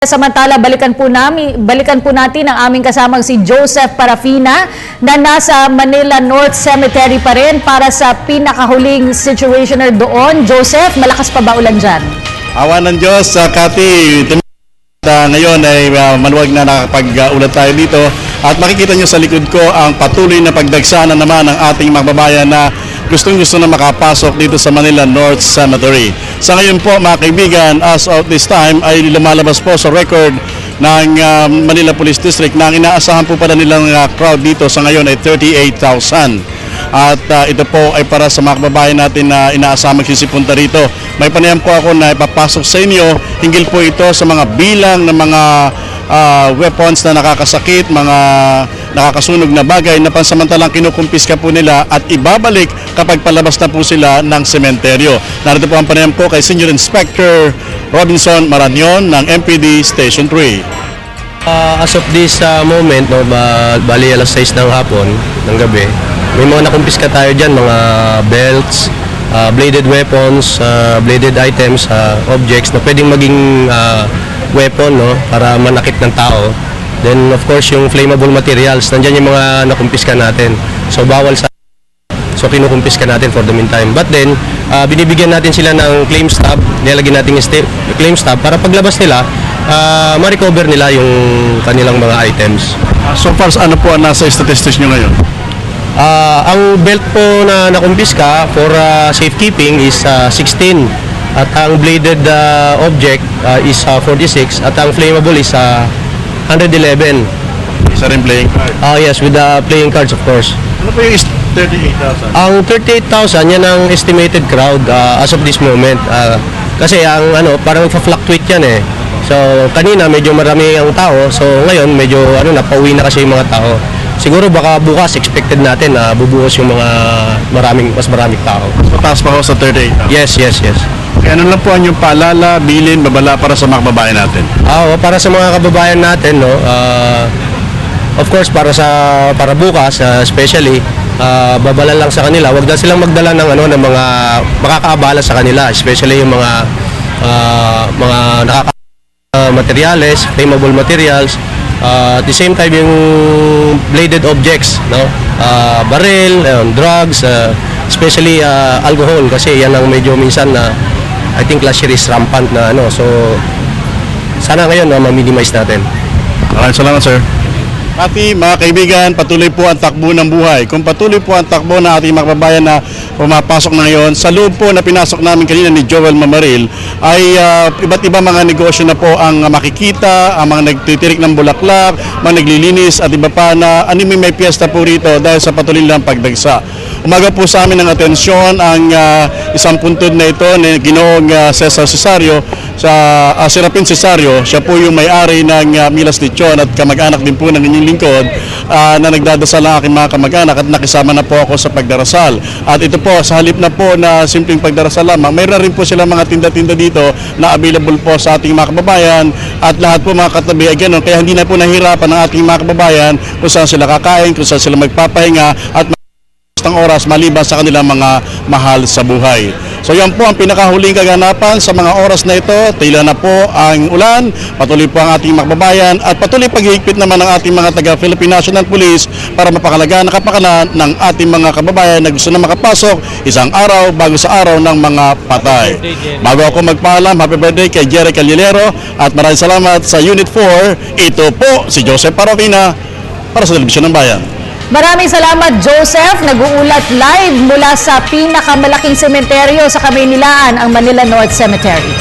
Samantala, balikan po, namin, balikan po natin ang aming kasamang si Joseph Parafina na nasa Manila North Cemetery pa rin para sa pinakahuling situationer doon. Joseph, malakas pa ba ulan dyan? Awa ng Diyos, sa Kati, uh, ngayon ay uh, maluwag na nakapag-ulat tayo dito at makikita nyo sa likod ko ang patuloy na pagdagsana naman ng ating mga babayan na gustong gusto na makapasok dito sa Manila North Cemetery. Sa ngayon po mga kaibigan, as of this time ay lumalabas po sa record ng uh, Manila Police District na ang inaasahan po pala nilang uh, crowd dito sa ngayon ay 38,000. At uh, ito po ay para sa mga kababayan natin na inaasamang sisipunta rito. May panayam po ako na ipapasok sa inyo. Hinggil po ito sa mga bilang ng mga uh, weapons na nakakasakit, mga nakakasunog na bagay na pansamantalang kinukumpiska po nila at ibabalik kapag palabas na po sila ng sementeryo. Narito po ang panayam ko kay Senior Inspector Robinson Maranyon ng MPD Station 3. Uh, as of this uh, moment, no, ba, bali alas 6 ng hapon, ng gabi, may mga nakumpiska tayo dyan, mga belts, uh, bladed weapons, uh, bladed items, uh, objects na pwedeng maging uh, weapon no, para manakit ng tao. Then of course yung flammable materials, nandyan yung mga nakumpiska natin. So bawal sa So kinukumpiska natin for the meantime. But then, uh, binibigyan natin sila ng claim stub, nilalagyan natin yung claim stub para paglabas nila, uh, ma-recover nila yung kanilang mga items. Uh, so far, ano po ang nasa statistics nyo ngayon? Uh, ang belt po na nakumpiska for uh, safekeeping is uh, 16 at ang bladed uh, object uh, is uh, 46 at ang flammable is uh, 111. Isa rin playing card. Ah yes, with the playing cards of course. Ano po yung is- 38,000? Ang 38,000 yan ang estimated crowd uh, as of this moment. Uh, kasi ang ano, parang fluctuate yan eh. So kanina medyo marami ang tao. So ngayon medyo ano na pauwi na kasi yung mga tao. Siguro baka bukas expected natin na bubuhos yung mga maraming mas maraming tao. Mataas pa ho sa 38,000. Yes, yes, yes. Kaya ano lang po ang yung paalala, bilin, babala para sa mga kababayan natin? Ah, oh, para sa mga kababayan natin, no, ah, of course para sa para bukas, ah, especially ah, babala lang sa kanila, wag na silang magdala ng ano ng mga makakaabala sa kanila, especially yung mga ah, mga nakaka ah, materials, flammable materials, ah, at the same time yung bladed objects, no? Ah, baril, ayun, drugs, ah, especially ah, alcohol kasi yan ang medyo minsan na I think last year is rampant na ano. So sana ngayon na ma-minimize natin. Maraming salamat, sir. Pati mga kaibigan, patuloy po ang takbo ng buhay. Kung patuloy po ang takbo ng ating mga kababayan na pumapasok na ngayon, sa loob po na pinasok namin kanina ni Joel Mamaril, ay ah, iba't iba mga negosyo na po ang makikita, ang mga nagtitirik ng bulaklak, mga naglilinis at iba pa na anime may piyesta po rito dahil sa patuloy lang pagdagsa. Umaga po sa amin ng atensyon ang ah, isang puntod na ito ni Ginoong ah, Cesar Cesario sa uh, Serapin Cesario, siya po yung may-ari ng ah, Milas Lechon at kamag-anak din po ng inyong lingkod ah, na nagdadasal ang aking mga kamag-anak at nakisama na po ako sa pagdarasal. At ito po, sa halip na po na simpleng pagdarasal lamang, mayroon rin po sila mga tinda-tinda dito na available po sa ating mga kababayan at lahat po mga katabi ay ganun. Kaya hindi na po nahirapan ang ating mga kababayan kung saan sila kakain, kung saan sila magpapahinga at ng oras maliban sa kanilang mga mahal sa buhay. So yan po ang pinakahuling kaganapan sa mga oras na ito. Tila na po ang ulan, patuloy po ang ating makbabayan at patuloy paghihigpit naman ng ating mga taga Philippine National Police para mapakalagaan ang kapakanan ng ating mga kababayan na gusto na makapasok isang araw bago sa araw ng mga patay. Bago ako magpaalam, happy birthday kay Jerry Calilero at maraming salamat sa Unit 4. Ito po si Joseph Parofina para sa Telebisyon ng Bayan. Maraming salamat, Joseph. Nag-uulat live mula sa pinakamalaking sementeryo sa Kamaynilaan, ang Manila North Cemetery.